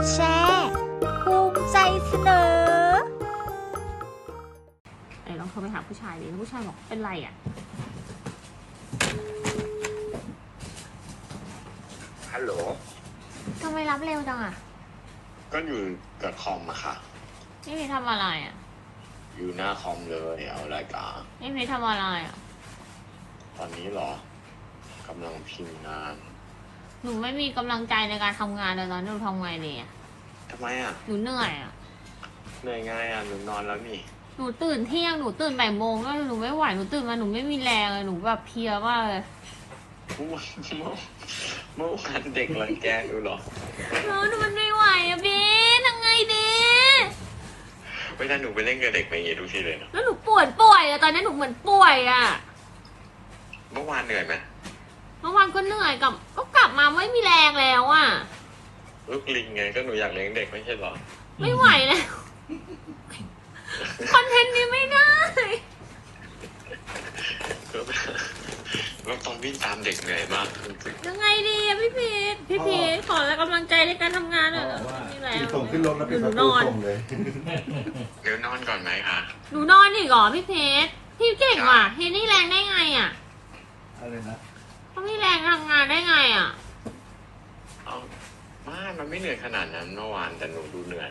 ดแชร์ภูมิใจเสนอไหนลองโทรไปหาผู้ชายดิแล้วผู้ชายบอกเป็นไรอะ ฮัลโหล ทำไมรับเร็วจังอะ ก็อยู่กับคอมอะค่ะ นี่พี่ทำอะไรอะ อยู่หน้าคอมเลยเอารายการนี่พี่ทำอะไรอะ ตอนนี้เหรอกำลังพิมพ์งาน หนูไม่มีกำลังใจในการทำงานเลยตอนนี้หนูทำไงดีอะทำไมอะหนูเหนื่อยอะเหนื่อยง่ายอะหนูนอนแล้วนี่หนูตื่นเที่ยงหนูตื่นบ่ายโมงแล้วหนูไม่ไหวหนูตื่นมาหนูไม่มีแรงเลยหนูแบบเพลียมากเลยเมื่อวานเมื่อเมื่อวานเด็กรังแกดูเหรอเออหนูมันไม่ไหวอะพีททำไงดีไม่ถ้าหนูไปเล่นกับเด็กไปอย่างงี้ทุกทีเลยนะแล้วหนูปวดป่วยอะตอนนี้หนูเหมือนป่วยอะเมื่อวานเหนื่อยไหมเมื่อวานก็เหนื่อยกับ ก็กลับมาไม่มีแรงแล้วอะ ลูกลิงไงก็หนูอยากเลี้ยงเด็กไม่ใช่เหรอ ไม่ไหวแล้ว คอนเทนต์นี้ไม่ได้ ก็แล้วตอนวิ่งตามเด็กเหนื่อยมากจริงยังไงดีอะพี่พีทพี่พีทขอแล้วกำลังใจในการทำงานหน่อยเหรอมีแรงส่งขึ้นรถแล้วไปหประนูนตูอนส่งเลย ๆเดี๋ยวนอนก่อนไหมคะหนูนอนอีกเหรอพี่พีทพี่เก่งว่ะเฮนนี่แรงได้ไงอะ อะไรนะ เขาไม่แรงทำงานได้ไงอะ เอามามันไม่เหนื่อยขนาดนั้นเมื่อวานแต่หนูดูเหนื่อย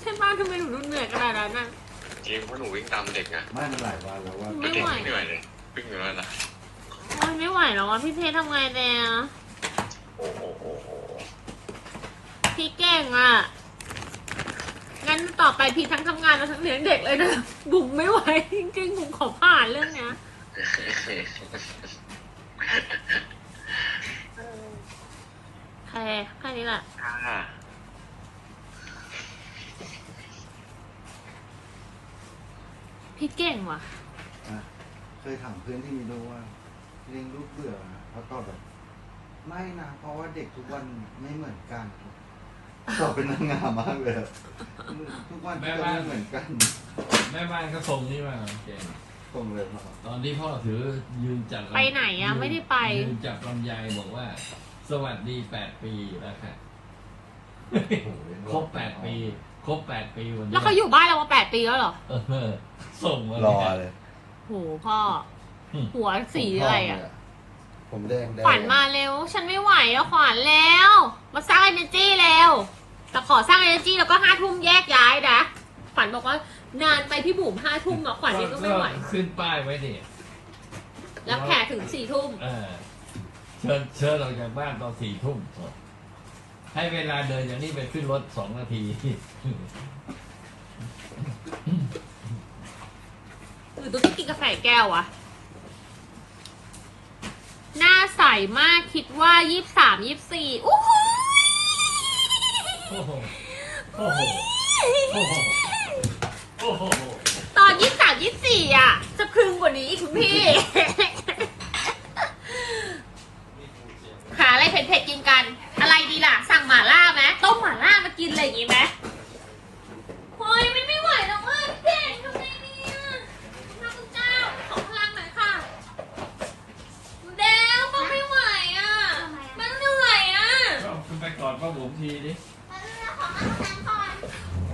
ใช่ป้าทำไมหนูดูเหนื่อยขนาดนั้นน่ะ จริงเพราะหนูวิ่งตามเด็กไงไม่มันหลายวันแล้วว่าไม่เด็กไหว ไม่เหนื่อยเลยวิ่งอยู่นั่นแหละโอ๊ยไม่ไหวแล้วอะพี่พีททำไงเนี่ยโอ้โหโอ้โหพี่เก่งอะ งั้นต่อไปพี่ทั้งทำงานแล้วทั้งเลี้ยงเด็กเลยนะ บุ๋มไม่ไหวจริงๆบุ๋มขอผ่านเรื่องเนี้ย แค่แค่นี้แหละ ค่ะพี่เก่งว่ะ อะเคยถามเพื่อนที่มีลูกว่าเลี้ยงลูกเบื่อไหมเขาตอบแบบ ไม่นะ เพราะว่าเด็กทุกวันไม่เหมือนกันตอบเป็นนางงามมากเลยอะทุกวันก็ไม่เหมือนกัน แม่บ้านก็ส่งนี่มาเก่ง ตรงเลยครับตอนที่พ่อถือยืนจับลำไปไหนอะยืไม่ได้ไป ยืนจับลำไยบอกว่า สวัสดีแปดปีแล้วค่ะครบแปดปีครบแปดปีวันนี้แล้วเขาอยู่บ้านเรามาแปดปีแล้วเหรอเออส่งมารอเลย โหพ่อ หัวสีอะไรอะผมแดงแดงขวัญมาเร็ว ฉันไม่ไหวแล้วขวัญแล้ว มาสร้าง energy แล้วแต่ขอสร้าง energy แล้วก็ห้าทุ่มแยกย้ายนะขวัญบอกว่า นานไปพี่บุ๋มห้าทุ่มอะขวัญนี่ก็ไม่ไหว ขึ้นป้ายไว้ดิรับแขกถึงสี่ทุ่มเออเชิญเชิญออกจากบ้านตอนสี่ทุ่มให้เวลาเดินอย่างนี้ไปขึ้นรถสองนาทีหรือตุ๊กต้องกินกาแฟแก้ววะหน้าใสมากคิดว่ายี่สามยี่สี่อู้หูโอ้โหโอ้โห โอ้โหตอนยี่สามยี่สี่อะ จะพึงกว่านี้อีกคุณพี่ หาอะไรเผ็ดๆกินกัน อะไรดีล่ะ สั่งหม่าล่าไหมต้มหม่าล่ามากินอะไรอย่างงี้ไหมโอ้ยมันไม่ไหวแล้วอะพี่เก่งทำไงดีอะพระคุณเจ้า ขอพลังหน่อยค่ะเดวก็ไม่ไหวอะ มันเหนื่อยอะ ก็ขึ้นไปกอดป้าบุ๋มทีดิ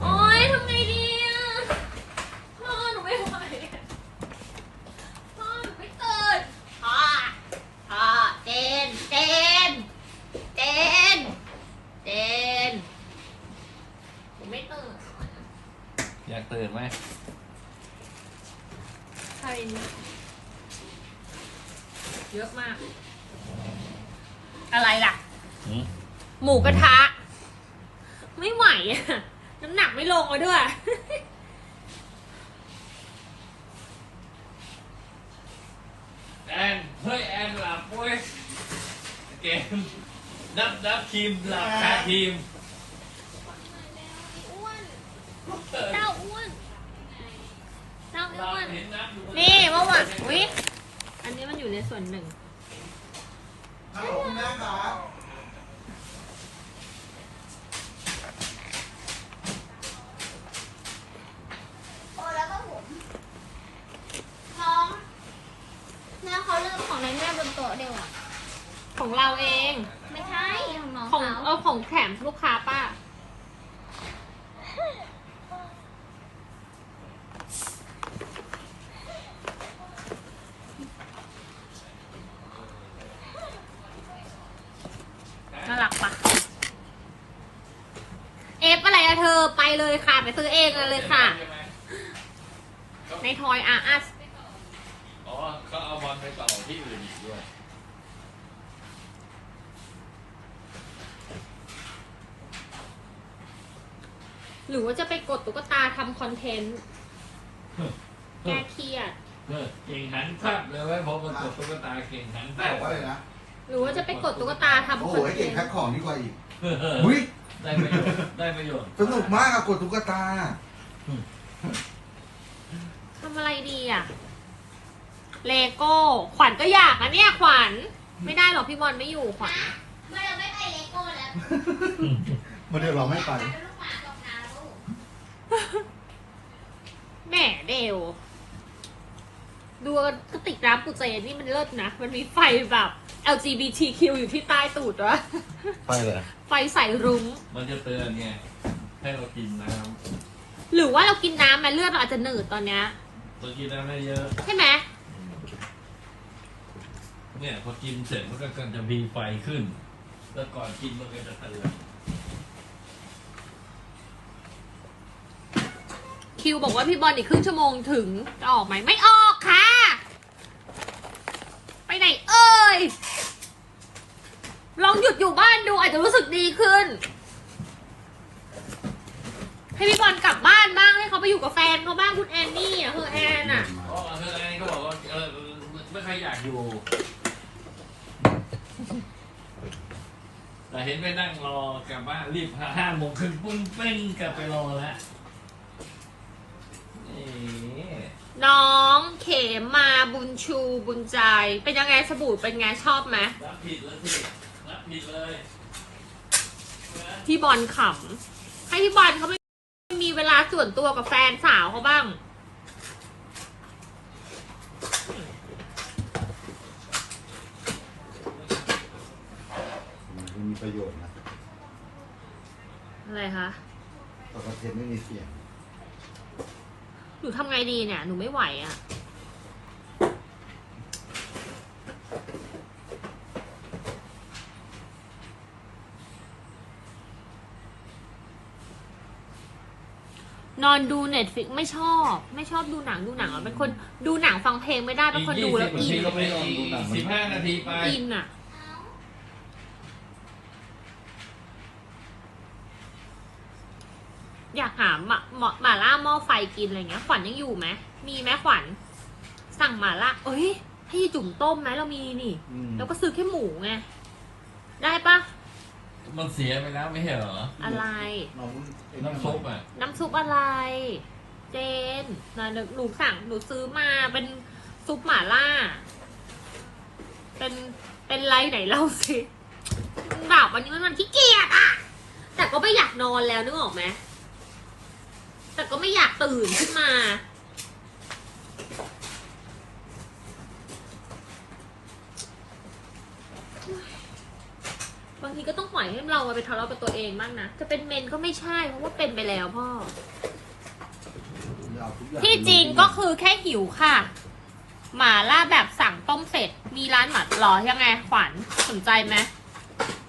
โอ๊ยทำไงดีอะ พ่อหนูไม่ไหวอะพ่อหนูไม่ตื่นพ่อพ่อเจนเจนเจนเจนหนูไม่ตื่น อยากตื่นไหม ใช่เยอะมาก อะไรล่ะ หืม หมูกระทะ ไม่ไหวอะน้ำหนักไม่ลงมาด้วย แอนเฮ้ยแอนหลับเว้ยเกม นับนับทีมหลับคาทีมอ้วนเจ้าอ้วนเจ้าหลัอ้บวน เห็นนับอยู่นี่เมื่อวานวิอันนี้มันอยู่ในส่วนหนึ่งฮัลโหลคุณแม่ครับโอ้แล้วก็ผมน้องแม่เขาลืมของในแม่บนโต๊ะเดียวอะ ของเราเอง ไม่ใช่ของน้องของเขาเอาของแถมลูกค้าป้า น่ารักปะเอฟอะไรอะเธอไปเลยค่ะ ไปซื้อเองเลยค่ะใช่ไหมในทอยอาร์อัสอ๋อเขาเอาบอลไปต่อที่อื่นอีกด้วย หรือว่าจะไปกดตุ๊กตาทำคอนเทนต์แก้เครียด เออเก่งหันทับเลยไว้พอมากดตุ๊กตาเก่งหันบทัอบกว่าเลยนะหรือว่าจะไปกดตุ๊กตาทำโอ้คโหอนให้เทเก่งนต์แพ็คของดีกว่าอีกเอออุ้ยได้ประโยชน์ได้ประโยชน์สนุกมากอะกดตุ๊กตา ทำอะไรดีอะเลโก้ขวัญก็อยากนะเนี่ยขวัญไม่ได้หรอกพี่บอลไม่อยู่ขวัญ เมื่อเราไม่ไปเลโก้แล้ว มาเดี๋ยวเราไม่ไปกลายเป็นลูกหมาตกน้ำลูก แหม่เดวดูกระติกน้ำปูเจนนี่มันเลิศนะ มันมีไฟแบบ LGBTQ อยู่ที่ใต้ตูดวะไปเลยไฟใส่รุ้ง มันจะเตือนไงให้เรากินน้หรือว่าเรากินน้ำมาเลือดเราอาจจะหนืดตอนเนี้ยำตัวกินน้ำไม่เยอะ ใช่ไหมเนี่ยพอกินเสร็จมันก็จะมีไฟขึ้น แล้วก่อนกินมันก็จะเตือน คิวบอกว่าพี่บอลอีกครึ่งชั่วโมงถึงจะออกไหมไม่ออกค่ะ ไปไหนเอ่ยลองหยุดอยู่บ้านดูอาจจะรู้สึกดีขึ้น ให้พี่บอลกลับบ้านบ้างให้เขาไปอยู่กับแฟนเขาบ้างคุณแอนนี่อะคือแอนอะอ๋อเธอไอ้ก็บอกว่าเออไม่ใครอยากอยู่ แต่เห็นไปนั่งรอกลับบ้านรีบห้าโมงครึ่งปุ้งเป้งกลับไปรอแล้ว นี่น้องเขมมาบุญชูบุญใจ เป็นยังไงสบู่เป็นไงชอบไหมรับผิดแล้วสิรับผิดเลยพี่บอลขำให้พี่บอลเขาไม่มีเวลาส่วนตัวกับแฟนสาวเขาบ้าง มันมีประโยชน์นะ อะไรคะแต่คอนเทนต์ไม่มีเสียง หนูทำไงดีเนี่ย หนูไม่ไหวอะ่ะ นอนดูเน็ตฟิกไม่ชอบ ไม่ชอบดูหนังดูหนังอะเป็นคนดูหนังฟังเพลงไม่ได้เป็นคนดูแล้วอินก็ไม่ลองดูหนังสิบห้านาทีไป อินอะอยากหา ไฟกินอะไรเงี้ย ขวัญยังอยู่ไหมมีไหมขวัญสั่งหมาล่าเอ้ยให้จุ่มต้มไหมเรามีนี่อืม แล้วก็ซื้อแค่หมูไงได้ปะมันเสียไปแล้วไม่ใช่เหรอ อะไรน้องไอ้น้ำซุปอะ น้ำซุปอะไร เจนนะหนูสั่งหนูซื้อมาเป็นซุปหม่าล่า เป็นเป็นไรไหนเล่าสิแบบวันนี้มันมันขี้เกียจอะแต่ก็ไม่อยากนอนแล้วนึกออกไหม แต่ก็ไม่อยากตื่นขึ้นมาบางทีก็ต้องปล่อยให้เราไปทะเลาะกับตัวเองบ้างนะ จะเป็นเมนก็ไม่ใช่ เพราะว่าเป็นไปแล้วพ่อเอาทุกอย่างที่จริงก็คือแค่หิวค่ะ หมาล่าแบบสั่งต้มเสร็จ มีร้านหมาหรอยังไง ขวัญสนใจไหม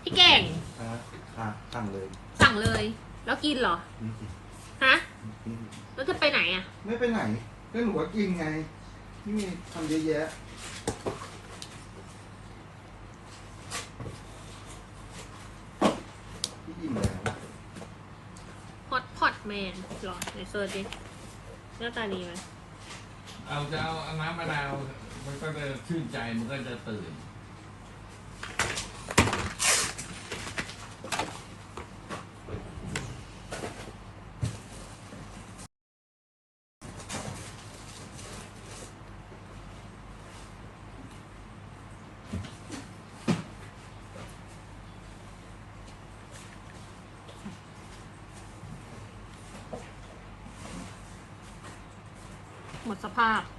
พี่เก่งค่ะค่ะสั่งเลย สั่งเลย แล้วกินเหรอนี่กินฮะนี่ แล้วจะไปไหนอะไม่ไปไหนก็หนูว่ากินไงที่มีทำเยอะแยะพี่อิ่มแล้วฮอตพอตแมนหรอในเซิร์ชดิหน้าตาดีไหมเอาจะเอาน้ำมะนาวมันก็จะชื่นใจมันก็จะตื่น ภาพ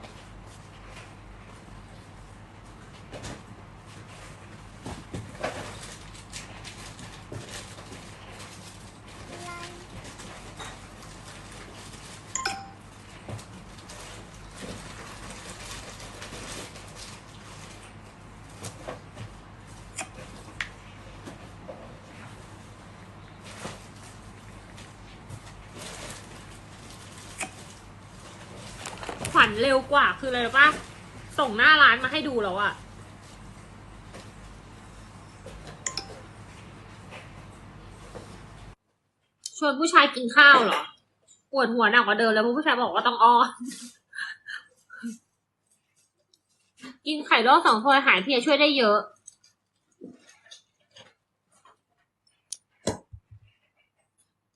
เร็วกว่าคืออะไรรู้ปะส่งหน้าร้านมาให้ดูแล้วอะชวนผู้ชายกินข้าวเหรอปวดหัวหนักกว่าเดิมแล้วผู้ชายบอกว่าต้องอ้อนกินไข่ลวกสองถ้วยหายเพียช่วยได้เยอะ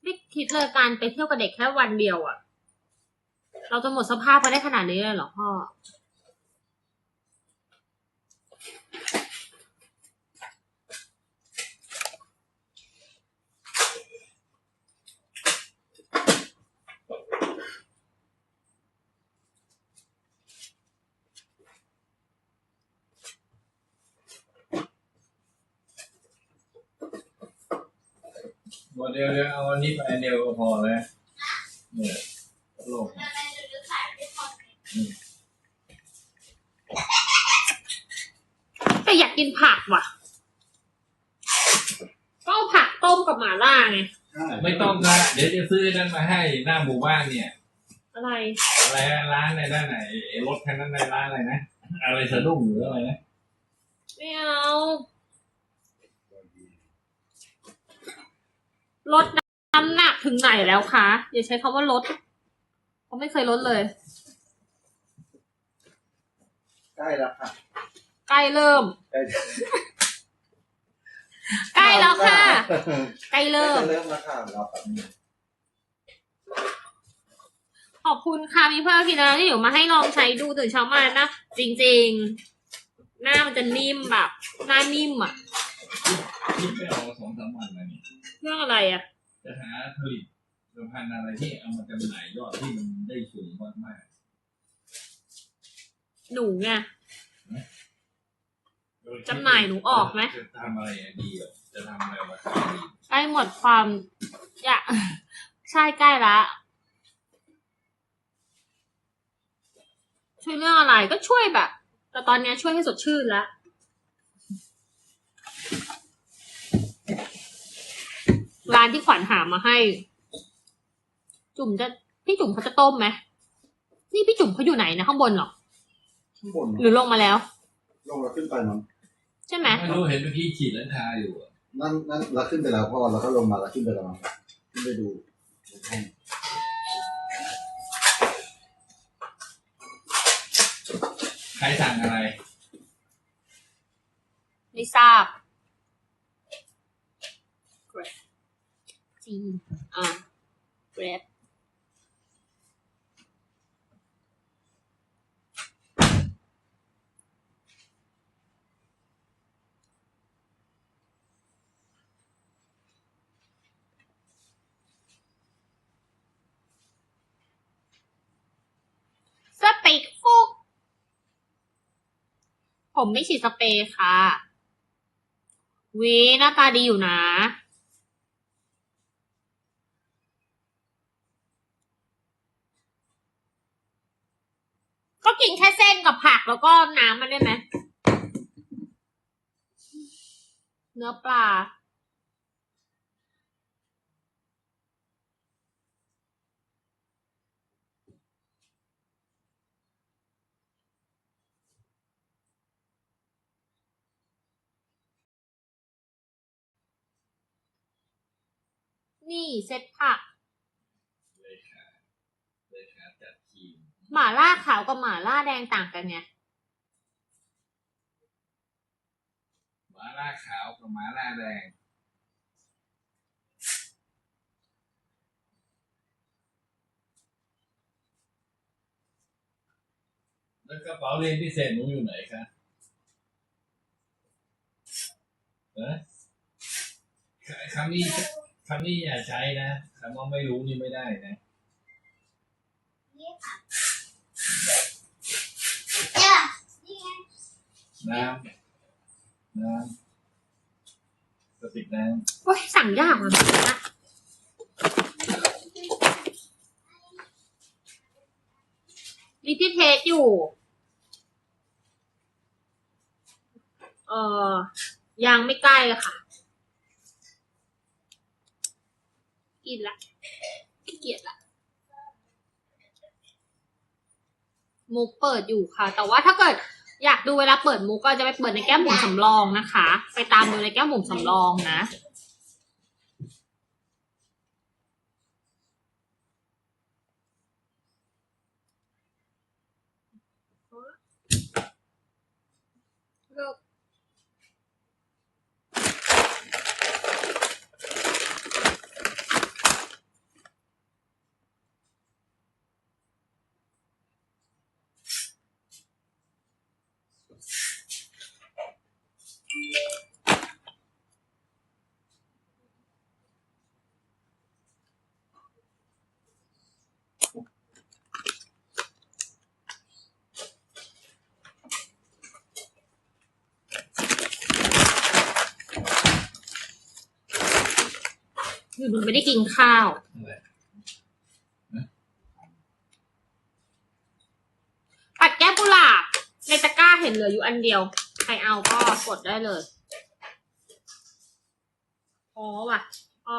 ไม่คิดเลยการไปเที่ยวกับเด็กแค่วันเดียวอะ เราจะหมดสภาพไปได้ขนาดนี้เลยเหรอพ่อโมเดลเดียวเอาอันนี้ไปอันเดียวก็พอแล้วเนี่ยโลก แต่อยากกินผักว่ะ ก็เอาผักต้มกับหม่าล่า ไง ไม่ต้องนะเดี๋ยวจะซื้อนั่นมาให้หน้าหมู่บ้านเนี่ย อะไร อะไรนะร้านในด้านไหนไอ้รถคันนั้นในร้านอะไรนะอะไรสะดุ้งหรืออะไรนะไม่เอาลดน้ำหนักถึงไหนแล้วคะอย่าใช้คำว่าลดเขาะไม่เคยลดเลย ใกล้แล้วค่ะ ใกล้เริ่ม ใกล้ ใกล้แล้วค่ะ ใกล้เริ่เริ่มมเริ่มแล้วค่ะเราแบบนี้ขอบคุณค่ะมีเพื่อนพี่นะที่อยู่มาให้ลองใช้ดูตื่นเช้ามานะ จริงๆ หน้ามันจะนิ่มแบบ หน้านิ่มอะ คิดไปเอาสองสามวันแล้วนี่เรื่องอะไรอะ จะหาผลิตภัณฑ์อะไรที่เอามาจำหน่ายยอดที่มันได้สูงมากหนูไงๆ จำหน่ายหนูออกไหม จะทำอะไรดีอะจะทำอะไรวะดีใกล้หมดความอยาก ใช่ใกล้ละ ช่วยเรื่องอะไรก็ช่วยแบบ แต่ตอนเนี้ยช่วยให้สดชื่นแล้วร้านที่ขวัญหามาให้ จุ่มจะพี่จุ่มเขาจะต้มไหมนี่พี่จุ่มเขาอยู่ไหนนะข้างบนเหรอ ข้างบนหรือลงมาแล้ว ลงเราขึ้นไปมั้ง ใช่ไหมไม่รู้เห็นเมื่อกี้ฉีดแล้วทาอยู่อะนั่นนั่นเราขึ้นไปแล้วพ่อเราก็ลงมาเราขึ้นไปแล้วมั้งขึ้นไปดูห้องใครสั่งอะไร ไม่ทราบจีนอ่าเกรดสเต็กฟุก ผมไม่ฉีดสเปรย์ค่ะวีหน้าตาดีอยู่นะ ก็กินแค่เส้นกับผักแล้วก็น้ำมันได้ไหม เนื้อปลา นี่เซ็ตผัก เลยขาเลยขาจัดทีมหม่าล่าขาวกับหม่าล่าแดงต่างกันไงหมาล่าขาวกับหมาล่าแดงแล้วกระเป๋าเรียนพิเศษหนูอยู่ไหนคะเออคำนี้ คำนี้อย่าใช้นะคำว่าไม่รู้นี่ไม่ได้นะนี่ค่ะเยนี่ไงน้ำน้ำกระติกน้โอ้ยสั่งยากมือนกันะรีพิเทสอยู่ เออยังไม่ใกล้ค่ะ กินละขี้เกียจละมุกเปิดอยู่ค่ะ แต่ว่าถ้าเกิดอยากดูเวลาเปิดมุกก็จะไปเปิดในแก้มบุ๋มสำรองนะคะ ไปตามดูในแก้มบุ๋มสำรองนะ คือหนูไม่ได้กินข้าวอะไรปัดแก้มกุหลาบในตะกร้าเห็นเหลืออยู่อันเดียว ใครเอาก็กดได้เลยพอว่ะก็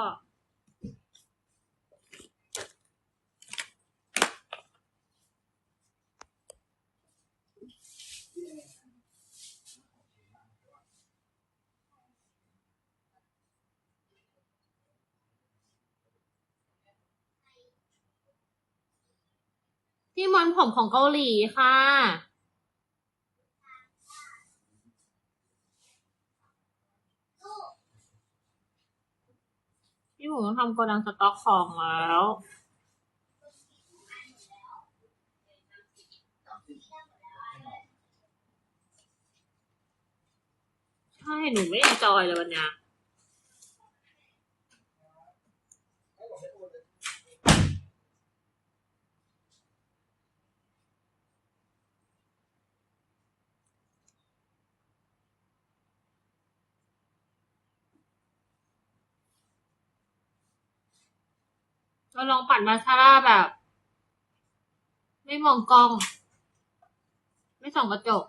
ที่มันผมของเกาหลีค่ะ พี่ผมต้องทำโกดังสต็อกของแล้วใช่หนูไม่เอนจอยเลยวันนี้ เราลองปัดมาสคาร่าแบบ ไม่มองกล้อง ไม่ส่องกระจก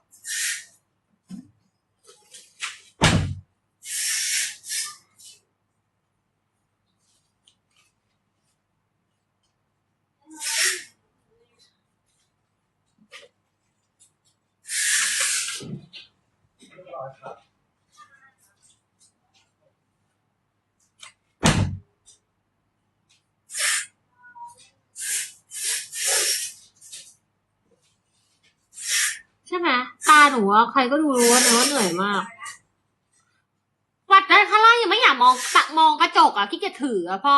ใช่ไหม ตาใครก็ดูรู้ว่าเนว่าเหนื่อยมากวัดได้ข้างล่างยังไม่อยากมองตักมองกระจกอะขี้เกียจถืออะพ่อ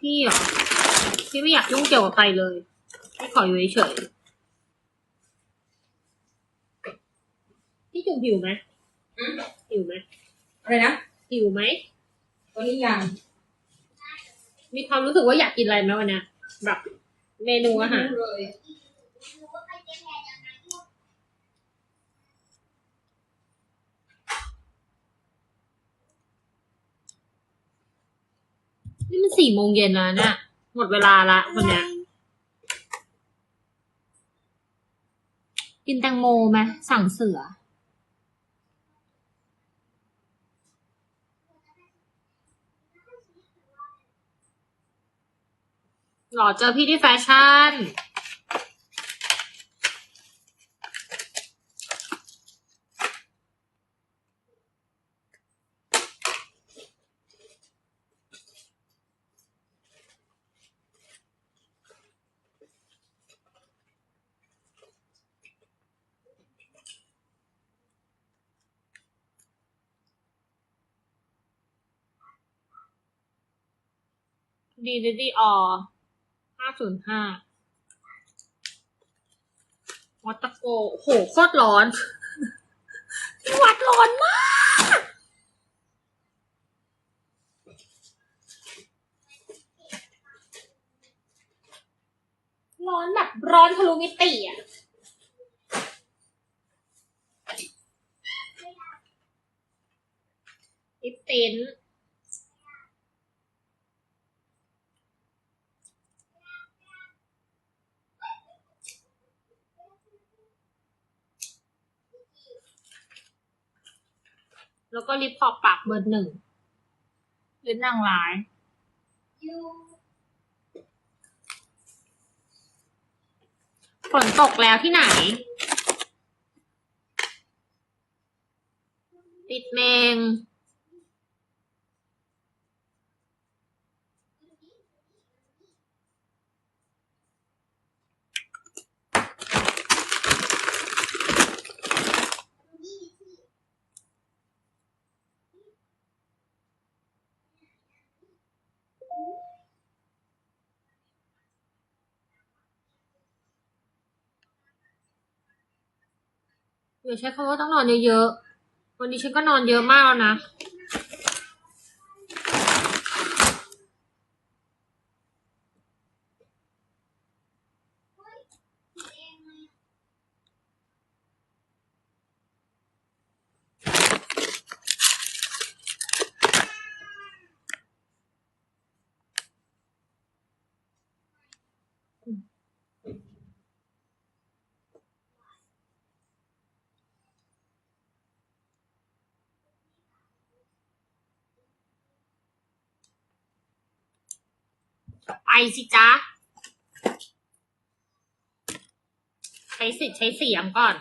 พี่เหรอพี่ไม่อยากยุ่งเกี่ยวกับใครเลยพี่ขออยู่เฉยๆ จุ่มหิวไหมอืมหิวไหมอะไรนะหิวไหมตอนนี้ยังมีความรู้สึกว่าอยากกินอะไรไหมวันเนี้ยแบบเมนูอาหารไม่รู้เลยรู้ว่าใครจะแพ้ยังไงนี่มันสี่โมงเย็นแล้วเนี่ยหมดเวลาละวันเนี้ยกินแตงโมไหมสั่งเสือ หรอเจอพี่ที่แฟชั่น ดีดีดีอห้า ศูนย์ห้าวัตโกโอ้โหโคตรร้อนที่วัดร้อนมาก ร้อนแบบร้อนทะลุมิติอะอิปติน แล้วก็ลิปขอบปากเบอร์หนึ่งลิปนางร้าย ฝนตกแล้วที่ไหน ติดเมง อย่าใช้คำว่าต้องนอนเยอะๆ วันนี้ฉันก็นอนเยอะมากแล้วนะ ไปสิจ๊ะ ใช้สิทธิ์ใช้เสียงก่อน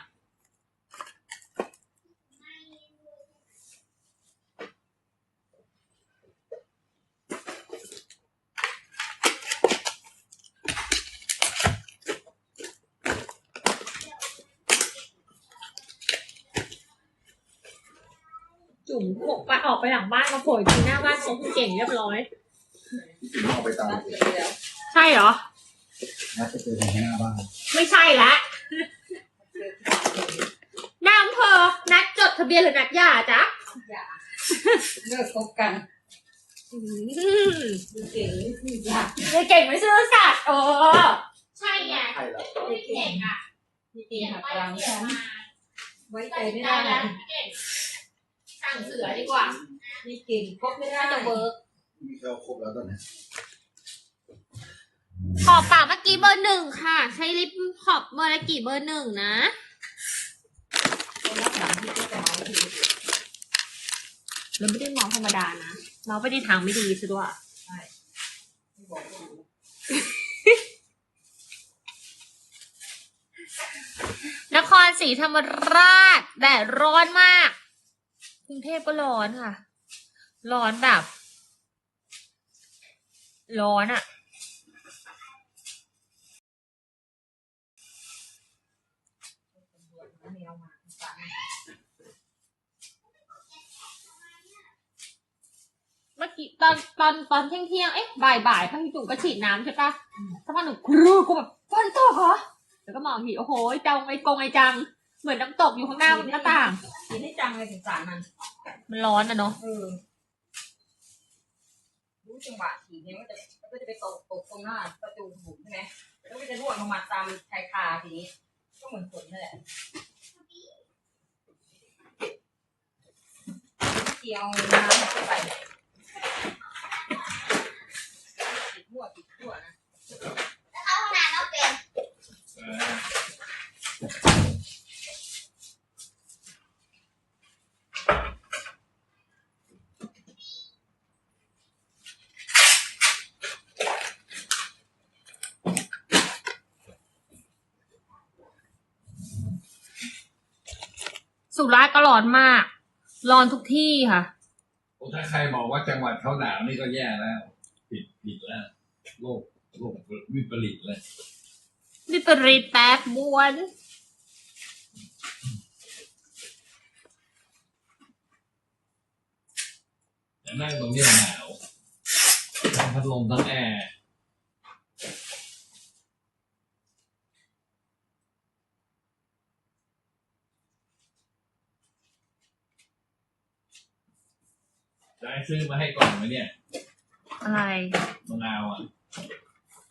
จุ่มหกไปออกไปหลังบ้านมาโผล่ที่หน้าบ้านเขาคุณเก่งเรียบร้อย เอาไปตามใช่เหรอ นัดจะเจอกันที่หน้าบ้านไม่ใช่ละนายอำเภอนัดจดทะเบียนหรือนัดหย่าจ๊ะอย่าเลิกคบกันอืมดูเก่งไม่อยากยายเก่งไม่ซื่อสัตย์เออใช่ไงใช่แล้วพี่เก่งอะมีเก่งหักหลังฉันไว้ใจใจไม่ไม่ได้ได้นะแล้วพี่เก่งสั่งเสือดีกว่ามีเก่งคบไม่ได้น่าจะเวิร์ก มีเราครบแล้วตอนนี้ขอบปากเมื่อกี้เบอร์หนึ่งค่ะ ใช้ลิปขอบเบอร์ละกี่เบอร์หนึ่งนะคนรักหลังที่จะหมายถึงเราไม่ได้มองธรรมดานะ เราไปในทางไม่ดีซะด้วยไม่บอกว่าอยู่นครศรีธรรมราชแดดร้อนมาก กรุงเทพก็ร้อนค่ะ ร้อนแบบ ร้อนอะแมวมาฝันเมื่อกี้ตอนตอนตอนเที่ยงเที่ยงๆเอ๊ะบ่ายบ่ายๆพี่จุ๋มก็ฉีดน้ำใช่ปะสักพักหนึ่งครูกูแบบฝนตกเหรอแล้วก็มองทีโอ้โหจังไอ้กงไอ้จัง เหมือนน้ำตกอยู่ข้างหน้าบนหน้าต่างกินได้จังเลยสงสารมัน มันร้อนอะเนาะ เออ รู้จังหวะถีบเนี่ยมันจะมันก็จะไปตกตกตรงหน้าประตูถูกใช่ไหมแล้วก็จะร่วงลงมาตามชายคาทีนี้ก็เหมือนฝนนั่นแหละเกี่ยวน้ำเข้าไปติดหัวติดหัวนะ แล้วเข้าห้องน้ำก็เป็น สุราษฎร์ก็ร้อนมาก ร้อนทุกที่ค่ะ ถ้าใครบอกว่าจังหวัดเขาหนาวนี่ก็แย่แล้ว ผิดผิดแล้ว โลกโลกวิปริตเลยวิปริตแปรบวนแต่นั่งตรงนี้หนาวทั้งพัดลมทั้งแอร์ จะให้ซื้อมาให้ก่อนไหมเนี่ยอะไร มะนาวอะ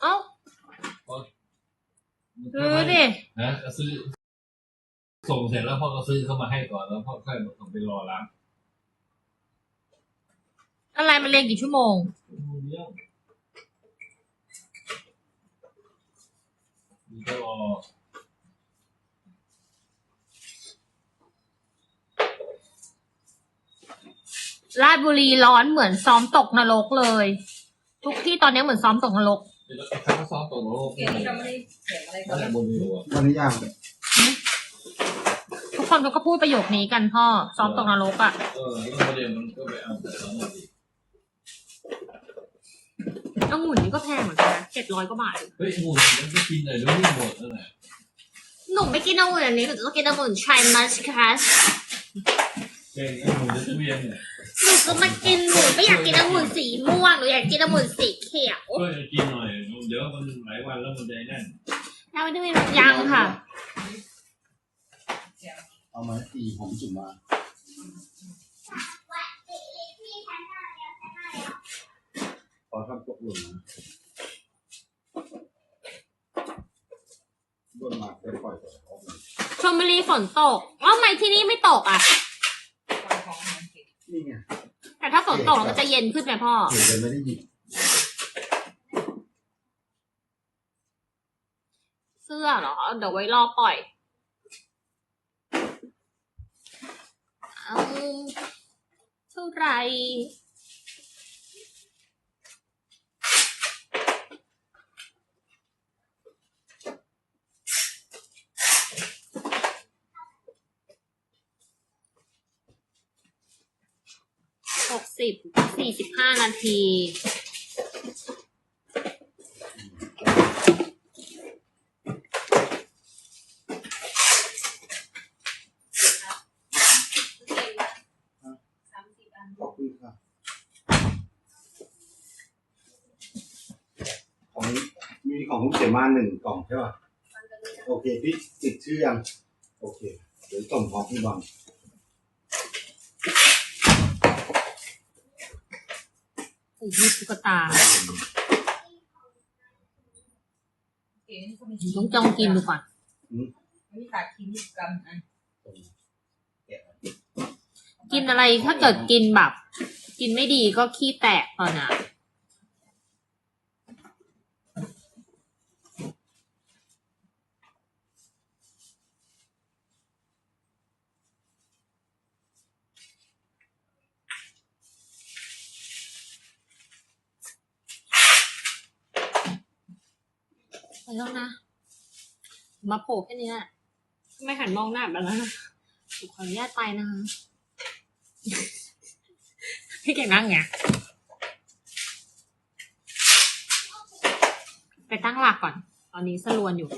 เอ้ามันซื้อทำไมดินะก็ซื้อ ส่งเสร็จแล้วพ่อก็ซื้อเข้ามาให้ก่อนแล้วพ่อค่อยส่งไปรอรับอะไรมันเรียนกี่ชั่วโมงเรื่องมีก็รอ ราชบุรีร้อนเหมือนซ้อมตกนรกเลย ทุกที่ตอนนี้เหมือนซ้อมตกนรกเดี๋ยวเราจะเข้าซ้อมตัวโลกเกมที่เราไม่ได้เขียนอะไรกันั่นแหละนบนวิวอะวันนี้ยังทุกคนเขาก็พูดประโยคนี้กันพ่อซ้อมตกนรกอะ่ะเออแล้วประเด็นมันก็ไปเอาแต่ซ้อมมาดิองุ่นนี่ก็แพงเหมือนกันนะเจ็ดร้อยกว่าบาทเฮ้ยหมูมันก็กินหน่อยด้วยนี่หมดแล้วแหละหนูไม่กินองุ่นอันนี้หนูจะต้องกินองุ่นชัยมัสคัสเก่งไอ้หมูจะทุเรียนเนี่ย หนูจะมากินหนูไม่อยากกินองุ่นสีม่วงหนูอยากกินองุ่นสีเขียว ก็จะกินหน่อย เดี๋ยวมันหลายวันแล้วมันจะนั่นแล้วไม่ได้มียังค่ะ เอามาตีผมจุ่มมาวัดติลิพี่ชั้นหน้าแล้วชั้นหน้าแล้วพอทำตกหล่นนะโดนหมากไปปล่อยออกมาชลบุรีฝนตกแล้วทำไมที่นี่ไม่ตกอะ วันของอาหารเก็บ นี่ไงแต่ถ้าฝนตกแล้วมันจะเย็นขึ้นไหมพ่อเห็นกันไม่ได้หยิบเสื้อเหรอ เดี๋ยวไว้รอปล่อยเอาเท่าไหร่หก สิบสี่สิบห้านาที ขอบคุณค่ะของมีของคุณเขียนมาหนึ่งกล่องใช่ป่ะ โอเค พี่ติดชื่อยัง โอเค เดี๋ยวส่งของพี่บอล อุ้ยตุ๊กตาเกมนี่ก็มีต้องจองกินดูก่อนไม่มีขาดคิมกันอะแกะกินอะไรถ้าเกิดกินแบบ กินไม่ดีก็ขี้แตกตอนน่ะ ไปแล้วนะ มาโผล่แค่นี้แหละไม่หันมองหน้าแบบนั้นนะขออนุญาตไปนะคะพี่เก่งนั่งไงไปตั้งหลักก่อน ตอนนี้สลวนอยู่